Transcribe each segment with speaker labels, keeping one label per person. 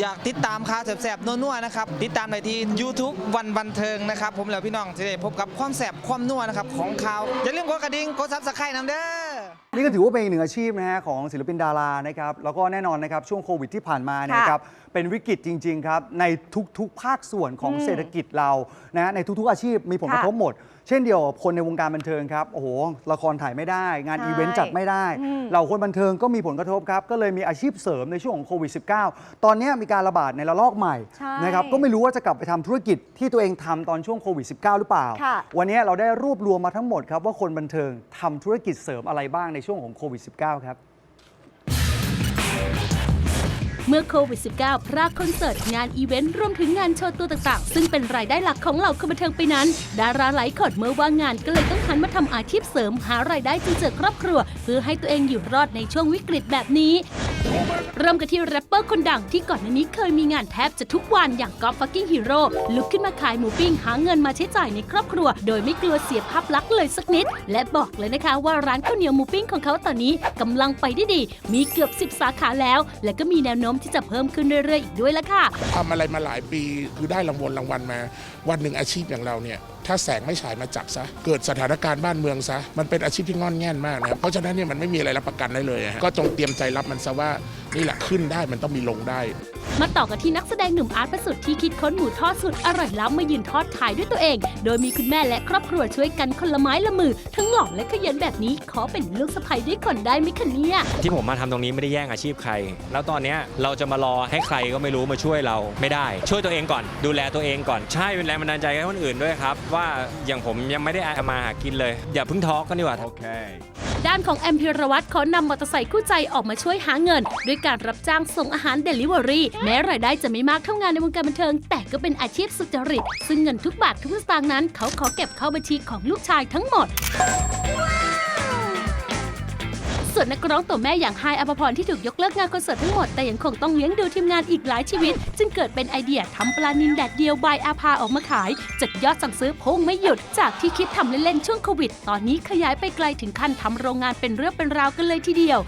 Speaker 1: อยากติดตามข่าวแสบๆนัวๆนะครับติดตามได้ที่ YouTube วันบันเทิงนะครับผมแล้วพี่น้องจะได้พบกับความแสบความนัวนะครับของข่าวอย่าลืมกดกระดิ่งกดซับสไครต์น้ำเด้อ
Speaker 2: นี่ก็ถือว่าเป็นอีกหนึ่งอาชีพนะฮะของศิลปินดารานะครับแล้วก็แน่นอนนะครับช่วงโควิดที่ผ่านมาเนี่ยนะครับเป็นวิกฤตจริง ๆ ครับ ในทุกๆ ภาคส่วนของเศรษฐกิจเรานะฮะในทุกๆ อาชีพมีผลกระทบหมด เช่นเดียวกับคนในวงการบันเทิงครับ โอ้โห ละครถ่ายไม่ได้ งาน
Speaker 3: ใช่
Speaker 2: อีเวนต์จัดไม่ได้
Speaker 3: อืม
Speaker 2: เหล่าคนบันเทิงก็มีผลกระทบครับ ก็เลยมีอาชีพเสริมในช่วงของโควิด -19 ตอนนี้มีการระบาดในระลอกใหม่
Speaker 3: ใช่
Speaker 2: นะครับ ก็ไม่รู้ว่าจะกลับไปทำธุรกิจที่ตัวเองทำตอนช่วงโควิด -19 หรือเปล่า
Speaker 3: ค่ะ
Speaker 2: วันนี้เราได้รวบรวมมาทั้งหมดครับว่าคนบันเทิงทำธุรกิจเสริมอะไรบ้างในช่วงของโควิด -19 ครับ
Speaker 4: เมื่อโควิด -19 พรากคอนเสิร์ตงานอีเวนต์รวมถึงงานโชว์ตัวต่างๆ ซึ่งเป็นรายได้หลักของเหล่าคนบันเทิงไปนั้น ดาราหลายคนเมื่อว่างงานก็เลยต้องหันมาทำอาชีพเสริมหารายได้จุนเจือครอบครัว เพื่อให้ตัวเองอยู่รอดในช่วงวิกฤตแบบนี้ เริ่มกันที่แรปเปอร์คนดังที่ก่อนหน้านี้เคยมีงานแทบจะทุกวันอย่างก๊อฟฟักกิ้งฮีโร่ลุกขึ้นมาขายหมูปิ้งหาเงินมาใช้จ่ายในครอบครัว โดยไม่กลัวเสียภาพลักษณ์เลยสักนิด และบอกเลยนะคะว่าร้านข้าวเหนียวหมูปิ้งของเขาตอนนี้กำลังไปได้ดี มีเกือบ 10 สาขาแล้ว และก็มีแนวโน้มที่จะเพิ่มขึ้นเรื่อยๆอีกด้วยละค่ะ
Speaker 5: ทำอะไรมาหลายปีคือได้รางวัลรางวัลมา วันหนึ่งอาชีพอย่างเราเนี่ย ถ้าแสงไม่ฉายมาจับซะ เกิดสถานการณ์บ้านเมืองซะ มันเป็นอาชีพที่งอนแง่นมากนะครับ เพราะฉะนั้นเนี่ยมันไม่มีอะไรรับประกันได้เลยอะฮะก็จงเตรียมใจรับมันซะว่านี่แหละขึ้นได้มันต้องมีลงได้
Speaker 4: มาต่อกันที่นักแสดงหนุ่มอาร์ตประสุทธิ์ที่คิดค้นหมูทอดสุดอร่อยล้ำมายืนทอดขายด้วยตัวเอง โดยมีคุณแม่และครอบครัวช่วยกันคนละไม้ละมือ ทั้งหล่อและขยันแบบนี้ขอเป็นลูกสะใภ้ด้วยคนได้ไหมคะเนี่ย
Speaker 6: ที่ผมมาทำตรงนี้ไม่ได้แย่งอาชีพใคร แล้วตอนเนี้ยเราจะมารอให้ใครก็ไม่รู้มาช่วยเราไม่ได้ ช่วยตัวเองก่อน ดูแลตัวเองก่อนใช่เป็นแรงบันดาลใจให้คนอื่นด้วยครับว่าอย่างผมยังไม่ได้เอามาหากินเลย อย่าเพิ่งท้อกันดีกว่า
Speaker 4: ด้านของแอมพิรวัตรขอนำมอเตอร์ไซค์คู่ใจออกมาช่วยหาเงิน ด้วยการรับจ้างส่งอาหารเดลิเวอรี่แม้รายได้จะไม่มากเท่างานในวงการบันเทิง แต่ก็เป็นอาชีพสุจริต ซึ่งเงินทุกบาททุกสตางค์นั้น เขาขอเก็บเข้าบัญชีของลูกชายทั้งหมด ส่วนนักร้องตัวแม่อย่างไฮายอภพรที่ถูกยกเลิกงานคอนเสิร์ตทั้งหมดแต่ยังคงต้องเลี้ยงดูทีมงานอีกหลายชีวิต จึงเกิดเป็นไอเดียทำปลานินแดดเดียวบายอาภาออกมาขายจากยอดสั่งซื้อพุ่งไม่หยุด จากที่คิดทำเล่นๆช่วงโควิด ตอนนี้ขยายไปไกลถึงขั้นทำโรงงานเป็นเรื่องเป็นราวกันเลยทีเดียว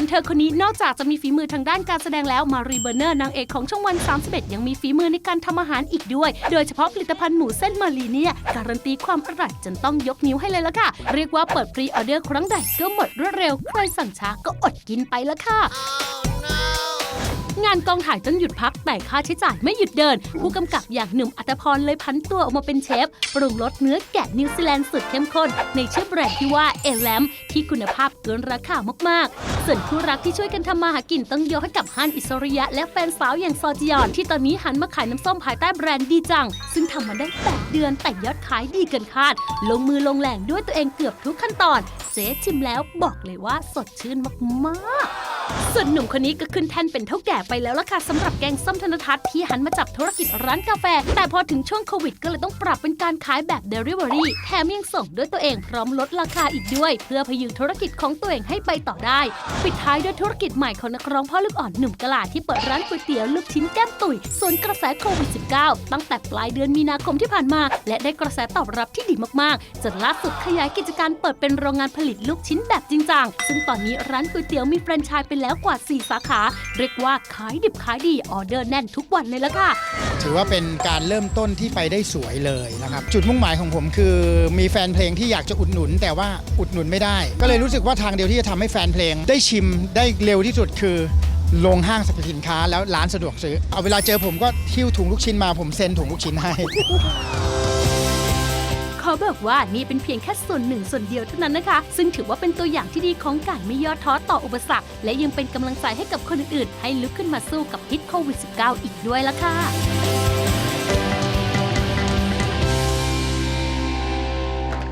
Speaker 4: วนเธอคนนี้นอกจากจะมีฝีมือทางด้านการแสดงแล้วมารีเบอร์เนอร์นางเอกของช่องวัน 31 ยังมีฝีมือในการทำอาหารอีกด้วย โดยเฉพาะผลิตภัณฑ์หมูเส้นมารีเนี่ยการันตีความอร่อยจนต้องยกนิ้วให้เลยละค่ะ เรียกว่าเปิดพรีออเดอร์ครั้งใดก็หมดรวดเร็ว ใครสั่งช้าก็อดกินไปละค่ะ งานกองถ่ายต้องหยุดพักแต่ค่าใช้จ่ายไม่หยุดเดิน ผู้กำกับอย่างหนุ่มอัตพรเลยพันตัวออกมาเป็นเชฟ ปรุงรสเนื้อแกะนิวซีแลนด์สุดเข้มข้น ในชื่อแบรนด์ที่ว่าเอแลมที่คุณภาพเกินราคามากๆ ส่วนคู่รักที่ช่วยกันทำมาหากินต้องยกให้กับฮันอิสริยะ และแฟนสาวอย่างซอจิยอน ที่ตอนนี้หันมาขายน้ำส้มภายใต้แบรนด์ดีจัง ซึ่งทำมาได้ 8 เดือนแต่ยอดขายดีเกินคาด ลงมือลงแหล่งด้วยตัวเองเกือบทุกขั้นตอน เจ๊ชิมแล้วบอกเลยว่าสดชื่นมากๆ ส่วนหนุ่มคนนี้ก็ขึ้นแท่นเป็นเท่าแก่ไปแล้วล่ะค่ะสำหรับแกงส้มธนทัศน์ที่หันมาจับธุรกิจร้านกาแฟ แต่พอถึงช่วงโควิดก็เลยต้องปรับเป็นการขายแบบ Delivery แถมยังส่งด้วยตัวเองพร้อมลดราคาอีกด้วย เพื่อพยุงธุรกิจของตัวเองให้ไปต่อได้ ปิดท้ายด้วยธุรกิจใหม่ของนักร้องพ่อลูกอ่อนหนุ่มกะลาที่เปิดร้านก๋วยเตี๋ยวลูกชิ้นแก้มตุ๋ยส่วนกระแสโควิด -19 ตั้งแต่ปลายเดือนมีนาคมที่ผ่านมา และได้กระแสตอบรับที่ดีมากๆจนล่าสุดขยายกิจการเปิดเป็นโรงงานผลิตลูกชิ้นแบบจริงจังซึ่งตอนนี้ร้านก๋วยเตี๋ยวมีแฟรนไชส์ไปแล้วกว่า 4 สาขา เรียกว่าขายดิบขายดีออเดอร์แน่นทุกวันเลยละค่ะ
Speaker 7: ถือว่าเป็นการเริ่มต้นที่ไปได้สวยเลยนะครับ จุดมุ่งหมายของผมคือมีแฟนเพลงที่อยากจะอุดหนุน แต่ว่าอุดหนุนไม่ได้ ก็เลยรู้สึกว่าทางเดียวที่จะทำให้แฟนเพลง ได้ชิมได้เร็วที่สุดคือ ลงห้างสรรพสินค้าแล้วร้านสะดวกซื้อเอาเวลาเจอผมก็หิ้วถุงลูกชิ้นมาผมเซ็นถุงลูกชิ้นให้
Speaker 4: ขอบอกว่านี่เป็นเพียงแค่ส่วนหนึ่งส่วนเดียวเท่านั้นนะคะ ซึ่งถือว่าเป็นตัวอย่างที่ดีของการไม่ย่อท้อต่ออุปสรรค และยังเป็นกำลังใจให้กับคนอื่นๆ ให้ลุกขึ้นมาสู้กับพิษโควิด -19 อีกด้วยละค่ะ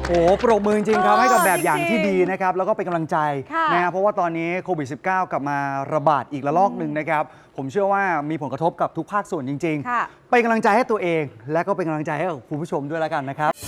Speaker 2: โอ้โหปรบมือจริงๆครับ
Speaker 3: เออ
Speaker 2: ให้กับแบบอย่างที่
Speaker 3: จริงๆ
Speaker 2: ดีนะครับ แล้วก็เป็นกำลังใจ
Speaker 3: ค่ะ
Speaker 2: นะครับเพราะว่าตอนนี้โควิด -19 กลับมาระบาดอีกระลอกหนึ่งนะครับ ผมเชื่อว่ามีผลกระทบกับทุกภาคส่วนจริง
Speaker 3: ค่ะ
Speaker 2: ๆเป็นกำลังใจให้ตัวเอง และก็เป็นกำลังใจให้กับคุณผู้ชมด้วยแล้วกันนะครับ